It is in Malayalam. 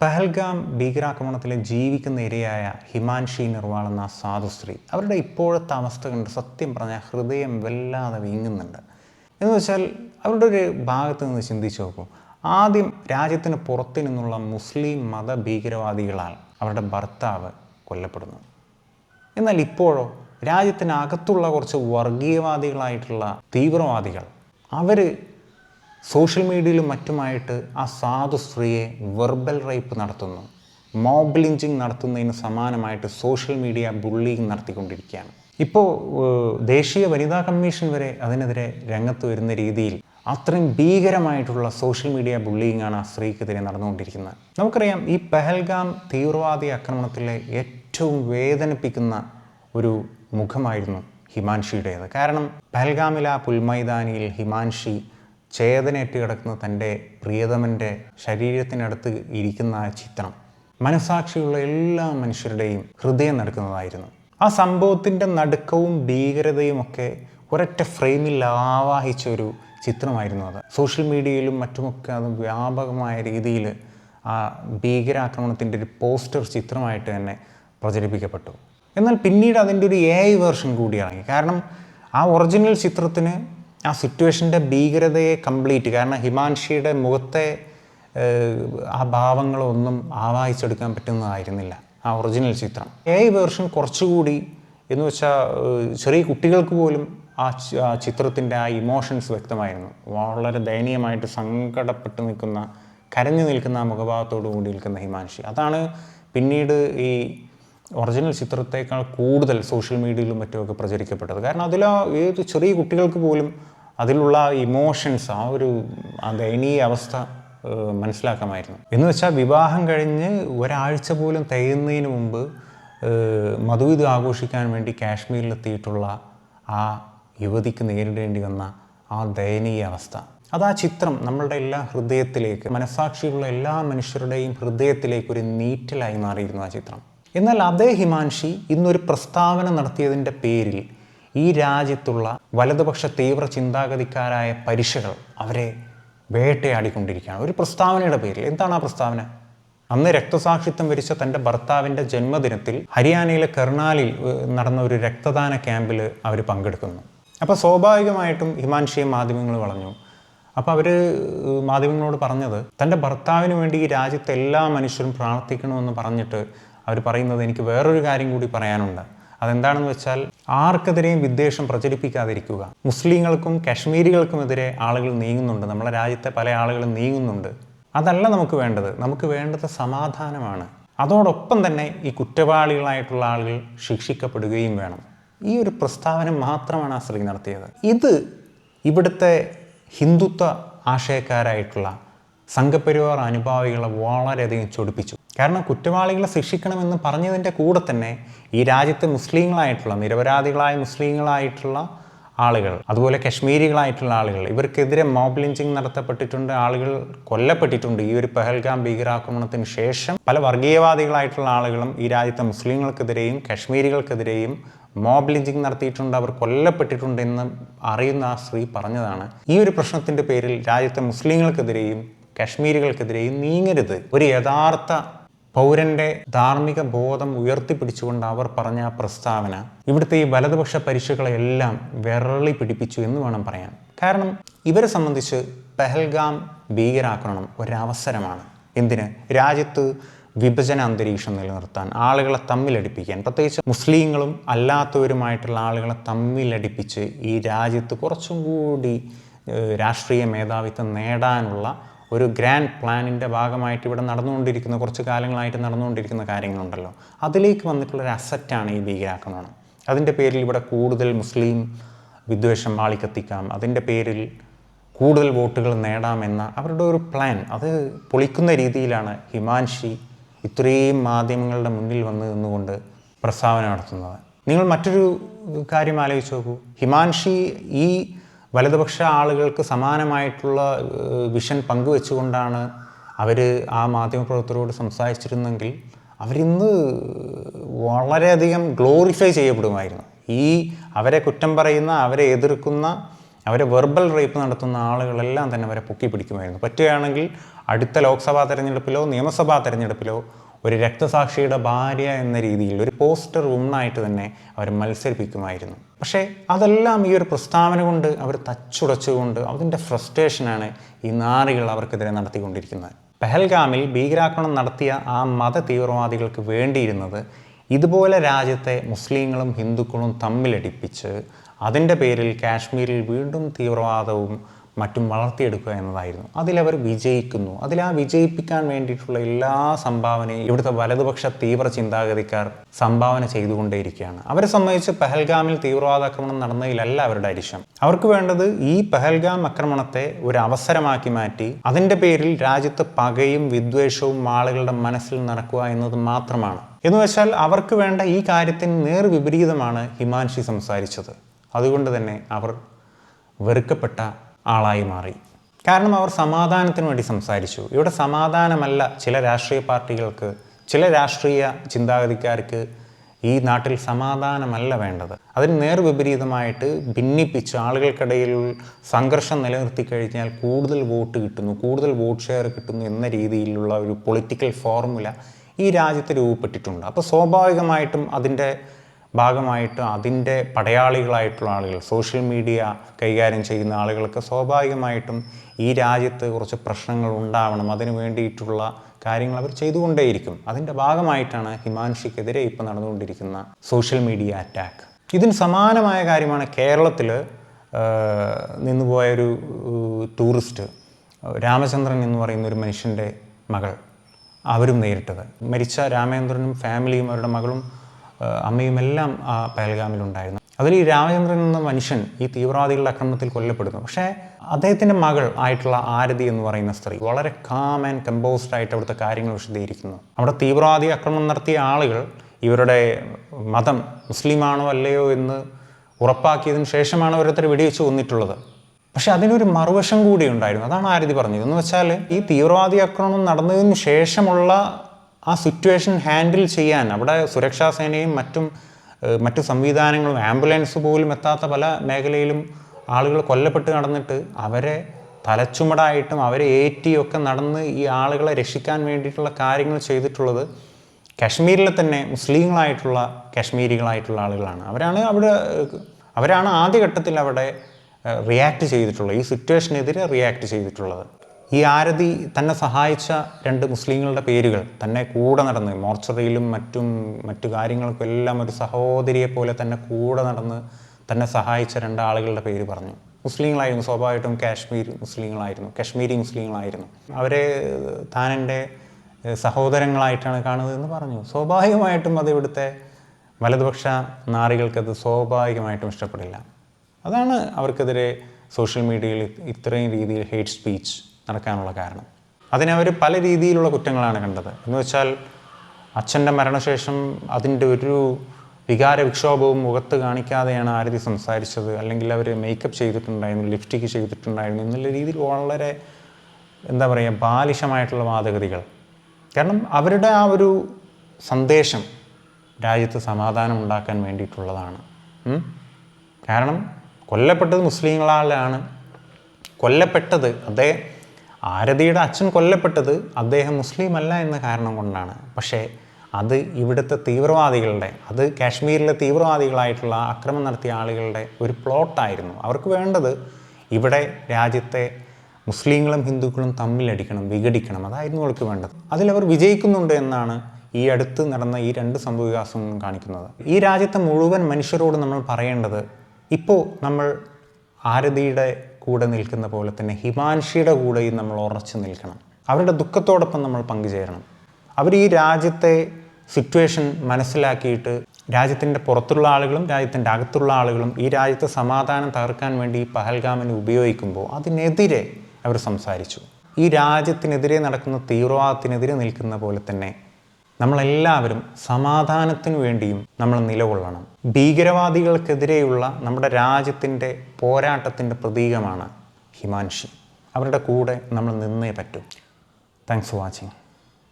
പഹൽഗാം ഭീകരാക്രമണത്തിലെ ജീവിക്കുന്ന ഇരയായ ഹിമാൻഷി നിർവാൾ എന്ന സാധു സ്ത്രീ അവരുടെ ഇപ്പോഴത്തെ അവസ്ഥ കണ്ട് സത്യം പറഞ്ഞാൽ ഹൃദയം വല്ലാതെ വീങ്ങുന്നുണ്ട്. എന്ന് വെച്ചാൽ അവരുടെ ഒരു ഭാഗത്ത് നിന്ന് ചിന്തിച്ച് നോക്കൂ. ആദ്യം രാജ്യത്തിന് പുറത്തു നിന്നുള്ള മുസ്ലിം മത ഭീകരവാദികളാൽ അവരുടെ ഭർത്താവ് കൊല്ലപ്പെടുന്നു. എന്നാൽ ഇപ്പോഴോ രാജ്യത്തിനകത്തുള്ള കുറച്ച് വർഗീയവാദികളായിട്ടുള്ള തീവ്രവാദികൾ അവർ സോഷ്യൽ മീഡിയയിലും മറ്റുമായിട്ട് ആ സാധു സ്ത്രീയെ വെർബൽ റേപ്പ് നടത്തുന്നു. മോബ്ലിഞ്ചിങ് നടത്തുന്നതിന് സമാനമായിട്ട് സോഷ്യൽ മീഡിയ ബുള്ളിങ് നടത്തിക്കൊണ്ടിരിക്കുകയാണ്. ഇപ്പോൾ ദേശീയ വനിതാ കമ്മീഷൻ വരെ അതിനെതിരെ രംഗത്ത് വരുന്ന രീതിയിൽ അത്രയും ഭീകരമായിട്ടുള്ള സോഷ്യൽ മീഡിയ ബുള്ളിങ് ആണ് ആ സ്ത്രീക്കെതിരെ നടന്നുകൊണ്ടിരിക്കുന്നത്. നമുക്കറിയാം ഈ പെഹൽഗാം തീവ്രവാദി ആക്രമണത്തിലെ ഏറ്റവും വേദനിപ്പിക്കുന്ന ഒരു മുഖമായിരുന്നു ഹിമാൻഷിയുടേത്. കാരണം പെഹൽഗാമിലെ ആ പുൽമൈതാനിയിൽ ഹിമാൻഷി ചേതനേറ്റ് കിടക്കുന്ന തന്റെ പ്രിയതമന്റെ ശരീരത്തിനടുത്ത് ഇരിക്കുന്ന ആ ചിത്രം മനസാക്ഷിയുള്ള എല്ലാ മനുഷ്യരുടെയും ഹൃദയം നടക്കുന്നതായിരുന്നു ആ സംഭവത്തിന്റെ നടുക്കവും ഭീകരതയും ഒക്കെ ഒരൊറ്റ ഫ്രെയിമിൽ ആവാഹിച്ച ഒരു ചിത്രമായിരുന്നു അത്. സോഷ്യൽ മീഡിയയിലും മറ്റുമൊക്കെ അത് വ്യാപകമായ രീതിയിൽ ആ ഭീകരാക്രമണത്തിന്റെ ഒരു പോസ്റ്റർ ചിത്രമായിട്ട് തന്നെ പ്രചരിപ്പിക്കപ്പെട്ടു. എന്നാൽ പിന്നീട് അതിന്റെ ഒരു എ ഐ വേർഷൻ കൂടി ഇറങ്ങി. കാരണം ആ ഒറിജിനൽ ചിത്രത്തിന് ആ സിറ്റുവേഷന്റെ ഭീകരതയെ കംപ്ലീറ്റ് കാരണം ഹിമാൻഷിയുടെ മുഖത്തെ ആ ഭാവങ്ങളൊന്നും ആവാഹിച്ചെടുക്കാൻ പറ്റുന്നതായിരുന്നില്ല. ആ ഒറിജിനൽ ചിത്രം. എ വേർഷൻ കുറച്ചുകൂടി എന്ന് വെച്ചാൽ ചെറിയ കുട്ടികൾക്ക് പോലും ആ ചിത്രത്തിന്റെ ആ ഇമോഷൻസ് വ്യക്തമായിരുന്നു. വളരെ ദയനീയമായിട്ട് സങ്കടപ്പെട്ട് നിൽക്കുന്ന കരഞ്ഞു നിൽക്കുന്ന ആ മുഖഭാവത്തോടു കൂടി നിൽക്കുന്ന ഹിമാൻഷി. അതാണ് പിന്നീട് ഈ ഒറിജിനൽ ചിത്രത്തേക്കാൾ കൂടുതൽ സോഷ്യൽ മീഡിയയിലും മറ്റുമൊക്കെ പ്രചരിക്കപ്പെട്ടത്. കാരണം അതിൽ ഏത് ചെറിയ കുട്ടികൾക്ക് പോലും അതിലുള്ള ഇമോഷൻസ് ആ ഒരു ആ ദയനീയ അവസ്ഥ മനസ്സിലാക്കാമായിരുന്നു. എന്ന് വെച്ചാൽ വിവാഹം കഴിഞ്ഞ് ഒരാഴ്ച പോലും തികയുന്നതിന് മുമ്പ് മധുവിധ ആഘോഷിക്കാൻ വേണ്ടി കാശ്മീരിലെത്തിയിട്ടുള്ള ആ യുവതിക്ക് നേരിടേണ്ടി വന്ന ആ ദയനീയ അവസ്ഥ. അത് ആ ചിത്രം നമ്മളുടെ എല്ലാ ഹൃദയത്തിലേക്ക് മനസാക്ഷിയുള്ള എല്ലാ മനുഷ്യരുടെയും ഹൃദയത്തിലേക്ക് ഒരു നീറ്റലായി മാറിയിരുന്നു ആ ചിത്രം. എന്നാൽ അതേ ഹിമാൻഷി ഇന്നൊരു പ്രസ്താവന നടത്തിയതിന്റെ പേരിൽ ഈ രാജ്യത്തുള്ള വലതുപക്ഷ തീവ്ര ചിന്താഗതിക്കാരായ പരിശകൾ അവരെ വേട്ടയാടിക്കൊണ്ടിരിക്കുകയാണ്. ഒരു പ്രസ്താവനയുടെ പേരിൽ. എന്താണ് ആ പ്രസ്താവന? അന്ന് രക്തസാക്ഷിത്വം വരിച്ച തന്റെ ഭർത്താവിന്റെ ജന്മദിനത്തിൽ ഹരിയാനയിലെ കർണാലിൽ നടന്ന ഒരു രക്തദാന ക്യാമ്പിൽ അവർ പങ്കെടുക്കുന്നു. അപ്പോൾ സ്വാഭാവികമായിട്ടും ഹിമാൻഷിയെ മാധ്യമങ്ങൾ വളഞ്ഞു. അപ്പോൾ അവർ മാധ്യമങ്ങളോട് പറഞ്ഞത് തന്റെ ഭർത്താവിന് വേണ്ടി ഈ രാജ്യത്തെ എല്ലാ മനുഷ്യരും പ്രാർത്ഥിക്കണമെന്ന് പറഞ്ഞിട്ട് അവർ പറയുന്നത് എനിക്ക് വേറൊരു കാര്യം കൂടി പറയാനുണ്ട്. അതെന്താണെന്ന് വെച്ചാൽ ആർക്കെതിരെയും വിദ്വേഷം പ്രചരിപ്പിക്കാതിരിക്കുക. മുസ്ലിങ്ങൾക്കും കശ്മീരികൾക്കുമെതിരെ ആളുകൾ നീങ്ങുന്നുണ്ട്. നമ്മുടെ രാജ്യത്തെ പല ആളുകളും നീങ്ങുന്നുണ്ട്. അതല്ല നമുക്ക് വേണ്ടത്. നമുക്ക് വേണ്ടത് സമാധാനമാണ്. അതോടൊപ്പം തന്നെ ഈ കുറ്റവാളികളായിട്ടുള്ള ആളുകൾ ശിക്ഷിക്കപ്പെടുകയും വേണം. ഈ ഒരു പ്രസ്താവന മാത്രമാണ് ആ നടത്തിയത്. ഇത് ഇവിടുത്തെ ഹിന്ദുത്വ ആശയക്കാരായിട്ടുള്ള സംഘപരിവാർ അനുഭാവികളെ വളരെയധികം ചൊടിപ്പിച്ചു. കാരണം കുറ്റവാളികളെ ശിക്ഷിക്കണമെന്ന് പറഞ്ഞതിന്റെ കൂടെ തന്നെ ഈ രാജ്യത്തെ മുസ്ലിങ്ങളായിട്ടുള്ള നിരപരാധികളായ മുസ്ലിങ്ങളായിട്ടുള്ള ആളുകൾ അതുപോലെ കശ്മീരികളായിട്ടുള്ള ആളുകൾ ഇവർക്കെതിരെ മോബ് ലിഞ്ചിങ് നടത്തപ്പെട്ടിട്ടുണ്ട് ആളുകൾ കൊല്ലപ്പെട്ടിട്ടുണ്ട്. ഈ ഒരു പെഹൽഗാം ഭീകരാക്രമണത്തിന് ശേഷം പല വർഗീയവാദികളായിട്ടുള്ള ആളുകളും ഈ രാജ്യത്തെ മുസ്ലിങ്ങൾക്കെതിരെയും കശ്മീരികൾക്കെതിരെയും മോബ് ലിഞ്ചിങ് നടത്തിയിട്ടുണ്ട് അവർ കൊല്ലപ്പെട്ടിട്ടുണ്ട് എന്ന് അറിയുന്ന ആ സ്ത്രീ പറഞ്ഞതാണ്. ഈ ഒരു പ്രശ്നത്തിന്റെ പേരിൽ രാജ്യത്തെ മുസ്ലിങ്ങൾക്കെതിരെയും കശ്മീരികൾക്കെതിരെയും നീങ്ങരുത്. ഒരു യഥാർത്ഥ പൗരന്റെ ധാർമ്മിക ബോധം ഉയർത്തിപ്പിടിച്ചുകൊണ്ട് അവർ പറഞ്ഞ പ്രസ്താവന ഇവിടുത്തെ ഈ വലതുപക്ഷ പരീക്ഷകളെല്ലാം വിരളി പിടിപ്പിച്ചു എന്ന് വേണം പറയാൻ. കാരണം ഇവരെ സംബന്ധിച്ച് പെഹൽഗാം ഭീകരാക്രമണം ഒരവസരമാണ്. എന്തിന്? രാജ്യത്ത് വിഭജന അന്തരീക്ഷം നിലനിർത്താൻ ആളുകളെ തമ്മിലടിപ്പിക്കാൻ. പ്രത്യേകിച്ച് മുസ്ലിങ്ങളും അല്ലാത്തവരുമായിട്ടുള്ള ആളുകളെ തമ്മിലടിപ്പിച്ച് ഈ രാജ്യത്ത് കുറച്ചും കൂടി രാഷ്ട്രീയ മേധാവിത്വം നേടാനുള്ള ഒരു ഗ്രാൻഡ് പ്ലാനിന്റെ ഭാഗമായിട്ട് ഇവിടെ നടന്നുകൊണ്ടിരിക്കുന്ന കുറച്ച് കാലങ്ങളായിട്ട് നടന്നുകൊണ്ടിരിക്കുന്ന കാര്യങ്ങളുണ്ടല്ലോ. അതിലേക്ക് വന്നിട്ടുള്ള ഒരു അസറ്റാണ് ഈ ഭീകരാക്രമണം. അതിന്റെ പേരിൽ ഇവിടെ കൂടുതൽ മുസ്ലിം വിദ്വേഷം ആളിക്കത്തിക്കാം. അതിന്റെ പേരിൽ കൂടുതൽ വോട്ടുകൾ നേടാമെന്ന അവരുടെ ഒരു പ്ലാൻ അത് പൊളിക്കുന്ന രീതിയിലാണ് ഹിമാൻഷി ഇത്രയും മാധ്യമങ്ങളുടെ മുന്നിൽ വന്ന് നിന്നുകൊണ്ട് പ്രസ്താവന നടത്തുന്നത്. നിങ്ങൾ മറ്റൊരു കാര്യം ആലോചിച്ച് നോക്കൂ. ഹിമാൻഷി ഈ വലതുപക്ഷ ആളുകൾക്ക് സമാനമായിട്ടുള്ള വിഷൻ പങ്കുവെച്ചുകൊണ്ടാണ് അവർ ആ മാധ്യമപ്രവർത്തകരോട് സംസാരിച്ചിരുന്നെങ്കിൽ അവരിന്ന് വളരെയധികം ഗ്ലോറിഫൈ ചെയ്യപ്പെടുമായിരുന്നു. ഈ അവരെ കുറ്റം പറയുന്ന അവരെ എതിർക്കുന്ന അവരെ വെർബൽ റേപ്പ് നടത്തുന്ന ആളുകളെല്ലാം തന്നെ അവരെ പൊക്കി പിടിക്കുമായിരുന്നു പറ്റുകയാണെങ്കിൽ അടുത്ത ലോക്സഭാ തെരഞ്ഞെടുപ്പിലോ നിയമസഭാ തെരഞ്ഞെടുപ്പിലോ ഒരു രക്തസാക്ഷിയുടെ ഭാര്യ എന്ന രീതിയിൽ ഒരു പോസ്റ്റർ വുമണായിട്ട് തന്നെ അവർ മത്സരിപ്പിക്കുമായിരുന്നു. പക്ഷേ അതെല്ലാം ഈ ഒരു പ്രസ്താവന കൊണ്ട് അവർ തച്ചുടച്ചുകൊണ്ട് അതിന്റെ ഫ്രസ്ട്രേഷനാണ് ഈ നാറികൾ അവർക്കെതിരെ നടത്തിക്കൊണ്ടിരിക്കുന്നത്. പെഹൽഗാമിൽ ഭീകരാക്രമണം നടത്തിയ ആ മത തീവ്രവാദികൾക്ക് വേണ്ടിയിരുന്നത് ഇതുപോലെ രാജ്യത്തെ മുസ്ലിങ്ങളും ഹിന്ദുക്കളും തമ്മിലടിപ്പിച്ച് അതിന്റെ പേരിൽ കാശ്മീരിൽ വീണ്ടും തീവ്രവാദവും മറ്റും വളർത്തിയെടുക്കുക എന്നതായിരുന്നു. അതിലവർ വിജയിക്കുന്നു. അതിൽ ആ വിജയിപ്പിക്കാൻ വേണ്ടിയിട്ടുള്ള എല്ലാ സംഭാവനയും ഇവിടുത്തെ വലതുപക്ഷ തീവ്ര ചിന്താഗതിക്കാർ സംഭാവന ചെയ്തുകൊണ്ടേയിരിക്കുകയാണ്. അവരെ സംബന്ധിച്ച് പെഹൽഗാമിൽ തീവ്രവാദ ആക്രമണം നടന്നതിലല്ല അവരുടെ അരിശം. അവർക്ക് വേണ്ടത് ഈ പെഹൽഗാം ആക്രമണത്തെ ഒരു അവസരമാക്കി മാറ്റി അതിന്റെ പേരിൽ രാജ്യത്ത് പകയും വിദ്വേഷവും ആളുകളുടെ മനസ്സിൽ നടക്കുക എന്നത് മാത്രമാണ്. എന്ന് വെച്ചാൽ അവർക്ക് വേണ്ട ഈ കാര്യത്തിന് നേർ വിപരീതമാണ് ഹിമാൻഷി സംസാരിച്ചത്. അതുകൊണ്ട് തന്നെ അവർ വെറുക്കപ്പെട്ട ആളായി മാറി. കാരണം അവർ സമാധാനത്തിന് വേണ്ടി സംസാരിച്ചു. ഇവിടെ സമാധാനമല്ല ചില രാഷ്ട്രീയ പാർട്ടികൾക്ക് ചില രാഷ്ട്രീയ ചിന്താഗതിക്കാർക്ക് ഈ നാട്ടിൽ സമാധാനമല്ല വേണ്ടത്. അതിന് നേർവിപരീതമായിട്ട് ഭിന്നിപ്പിച്ച് ആളുകൾക്കിടയിൽ സംഘർഷം നിലനിർത്തി കഴിഞ്ഞാൽ കൂടുതൽ വോട്ട് കിട്ടുന്നു കൂടുതൽ വോട്ട് ഷെയർ കിട്ടുന്നു എന്ന രീതിയിലുള്ള ഒരു പൊളിറ്റിക്കൽ ഫോർമുല ഈ രാജ്യത്ത് രൂപപ്പെട്ടിട്ടുണ്ട്. അപ്പോൾ സ്വാഭാവികമായിട്ടും അതിന്റെ ഭാഗമായിട്ട് അതിന്റെ പടയാളികളായിട്ടുള്ള ആളുകൾ സോഷ്യൽ മീഡിയ കൈകാര്യം ചെയ്യുന്ന ആളുകൾക്ക് സ്വാഭാവികമായിട്ടും ഈ രാജ്യത്ത് കുറച്ച് പ്രശ്നങ്ങൾ ഉണ്ടാവണം. അതിനു വേണ്ടിയിട്ടുള്ള കാര്യങ്ങൾ അവർ ചെയ്തുകൊണ്ടേയിരിക്കും. അതിന്റെ ഭാഗമായിട്ടാണ് ഹിമാൻഷിക്കെതിരെ ഇപ്പോൾ നടന്നുകൊണ്ടിരിക്കുന്ന സോഷ്യൽ മീഡിയ അറ്റാക്ക്. ഇതിന് സമാനമായ കാര്യമാണ് കേരളത്തിൽ നിന്നുപോയ ഒരു ടൂറിസ്റ്റ് രാമചന്ദ്രൻ എന്ന് പറയുന്ന ഒരു മനുഷ്യന്റെ മകൾ അവരും നേരിട്ടത്. മരിച്ച രാമേന്ദ്രനും ഫാമിലിയും അവരുടെ മകളും അമ്മയും എല്ലാം ആ പയൽഗാമിലുണ്ടായിരുന്നു അതിൽ ഈ രാമചന്ദ്രൻ എന്ന മനുഷ്യൻ ഈ തീവ്രവാദികളുടെ അക്രമത്തിൽ കൊല്ലപ്പെടുന്നു. പക്ഷേ അദ്ദേഹത്തിന്റെ മകൾ ആയിട്ടുള്ള ആരതി എന്ന് പറയുന്ന സ്ത്രീ വളരെ കാം ആൻഡ് കമ്പോസ്ഡ് ആയിട്ട് അവിടുത്തെ കാര്യങ്ങൾ വിശദീകരിക്കുന്നു. അവിടെ തീവ്രവാദി ആക്രമണം നടത്തിയ ആളുകൾ ഇവരുടെ മതം മുസ്ലിമാണോ അല്ലയോ എന്ന് ഉറപ്പാക്കിയതിന് ശേഷമാണ് ഓരോരുത്തർ വെടിവെച്ച് കൊന്നിട്ടുള്ളത്. പക്ഷെ അതിനൊരു മറുവശം കൂടി ഉണ്ടായിരുന്നു. അതാണ് ആരതി പറഞ്ഞത്. എന്ന് വെച്ചാൽ ഈ തീവ്രവാദി ആക്രമണം നടന്നതിന് ശേഷമുള്ള ആ സിറ്റുവേഷൻ ഹാൻഡിൽ ചെയ്യാൻ അവിടെ സുരക്ഷാ സേനയും മറ്റും മറ്റു സംവിധാനങ്ങളും ആംബുലൻസ് പോലും എത്താത്ത പല മേഖലയിലും ആളുകൾ കൊല്ലപ്പെട്ട് നടന്നിട്ട് അവരെ തലച്ചുമടായിട്ടും അവരെ ഏറ്റിയൊക്കെ നടന്ന് ഈ ആളുകളെ രക്ഷിക്കാൻ വേണ്ടിയിട്ടുള്ള കാര്യങ്ങൾ ചെയ്തിട്ടുള്ളത് കാശ്മീരിലെ തന്നെ മുസ്ലിങ്ങളായിട്ടുള്ള കാശ്മീരികളായിട്ടുള്ള ആളുകളാണ്. അവരാണ് അവിടെ അവരാണ് ആദ്യഘട്ടത്തിൽ അവിടെ റിയാക്ട് ചെയ്തിട്ടുള്ളത്. ഈ സിറ്റുവേഷനെതിരെ റിയാക്ട് ചെയ്തിട്ടുള്ളത്. ഈ ആരതി തന്നെ സഹായിച്ച രണ്ട് മുസ്ലിങ്ങളുടെ പേരുകൾ തന്നെ കൂടെ നടന്ന് മോർച്ചറിയിലും മറ്റും മറ്റു കാര്യങ്ങൾക്കും എല്ലാം ഒരു സഹോദരിയെ പോലെ തന്നെ കൂടെ നടന്ന് തന്നെ സഹായിച്ച രണ്ട് ആളുകളുടെ പേര് പറഞ്ഞു. മുസ്ലിങ്ങളായിരുന്നു സ്വാഭാവികമായിട്ടും കാശ്മീർ മുസ്ലിങ്ങളായിരുന്നു കാശ്മീരി മുസ്ലിങ്ങളായിരുന്നു. അവരെ താൻ എന്റെ സഹോദരങ്ങളായിട്ടാണ് കാണുന്നതെന്ന് പറഞ്ഞു. സ്വാഭാവികമായിട്ടും അത് ഇവിടുത്തെ വലതുപക്ഷ നാറികൾക്കത് സ്വാഭാവികമായിട്ടും ഇഷ്ടപ്പെടില്ല. അതാണ് അവർക്കെതിരെ സോഷ്യൽ മീഡിയയിൽ ഇത്രയും രീതിയിൽ ഹേറ്റ് സ്പീച്ച്. നടക്കാനുള്ള കാരണം. അതിനെ അവർ പല രീതിയിലുള്ള കുറ്റങ്ങളാണ് കണ്ടത്. എന്ന് വെച്ചാൽ അച്ഛന്റെ മരണശേഷം അതിന്റെ ഒരു വികാര വിക്ഷോഭവും മുഖത്ത് കാണിക്കാതെയാണ് ആരതി സംസാരിച്ചത്. അല്ലെങ്കിൽ അവർ മേക്കപ്പ് ചെയ്തിട്ടുണ്ടായിരുന്നു ലിപ്സ്റ്റിക്ക് ചെയ്തിട്ടുണ്ടായിരുന്നു എന്നുള്ള രീതിയിൽ വളരെ എന്താ പറയുക ബാലിശമായിട്ടുള്ള വാദഗതികൾ. കാരണം അവരുടെ ആ ഒരു സന്ദേശം രാജ്യത്ത് സമാധാനം ഉണ്ടാക്കാൻ വേണ്ടിയിട്ടുള്ളതാണ്. കാരണം കൊല്ലപ്പെട്ടത് മുസ്ലിങ്ങളാലാണ്. കൊല്ലപ്പെട്ടത് അദ്ദേഹം ആരതിയുടെ അച്ഛൻ കൊല്ലപ്പെട്ടത് അദ്ദേഹം മുസ്ലിം അല്ല എന്ന കാരണം കൊണ്ടാണ്. പക്ഷേ അത് ഇവിടുത്തെ തീവ്രവാദികളുടെ അത് കാശ്മീരിലെ തീവ്രവാദികളായിട്ടുള്ള ആക്രമണം നടത്തിയ ആളുകളുടെ ഒരു പ്ലോട്ടായിരുന്നു അവർക്ക് വേണ്ടത് ഇവിടെ രാജ്യത്തെ മുസ്ലിങ്ങളും ഹിന്ദുക്കളും തമ്മിലടിക്കണം വിഘടിക്കണം. അതായിരുന്നു അവർക്ക് വേണ്ടത്. അതിലവർ വിജയിക്കുന്നുണ്ട് എന്നാണ് ഈ അടുത്ത് നടന്ന ഈ രണ്ട് സംഭവവികാസങ്ങളും കാണിക്കുന്നത്. ഈ രാജ്യത്തെ മുഴുവൻ മനുഷ്യരോട് നമ്മൾ പറയേണ്ടത് ഇപ്പോൾ നമ്മൾ ആരതിയുടെ കൂടെ നിൽക്കുന്ന പോലെ തന്നെ ഹിമാൻഷിയുടെ കൂടെയും നമ്മൾ ഉറച്ചു നിൽക്കണം. അവരുടെ ദുഃഖത്തോടൊപ്പം നമ്മൾ പങ്കുചേരണം. അവർ ഈ രാജ്യത്തെ സിറ്റുവേഷൻ മനസ്സിലാക്കിയിട്ട് രാജ്യത്തിന്റെ പുറത്തുള്ള ആളുകളും രാജ്യത്തിന്റെ അകത്തുള്ള ആളുകളും ഈ രാജ്യത്തെ സമാധാനം തകർക്കാൻ വേണ്ടി ഈ പഹൽഗാമിനെ ഉപയോഗിക്കുമ്പോൾ അതിനെതിരെ അവർ സംസാരിച്ചു. ഈ രാജ്യത്തിനെതിരെ നടക്കുന്ന തീവ്രവാദത്തിനെതിരെ നിൽക്കുന്ന പോലെ തന്നെ നമ്മളെല്ലാവരും സമാധാനത്തിനു വേണ്ടിയും നമ്മൾ നിലകൊള്ളണം. ഭീകരവാദികൾക്കെതിരെയുള്ള നമ്മുടെ രാജ്യത്തിന്റെ പോരാട്ടത്തിന്റെ പ്രതീകമാണ് ഹിമാൻഷി. അവരുടെ കൂടെ നമ്മൾ നിന്നേ പറ്റും. Thanks for watching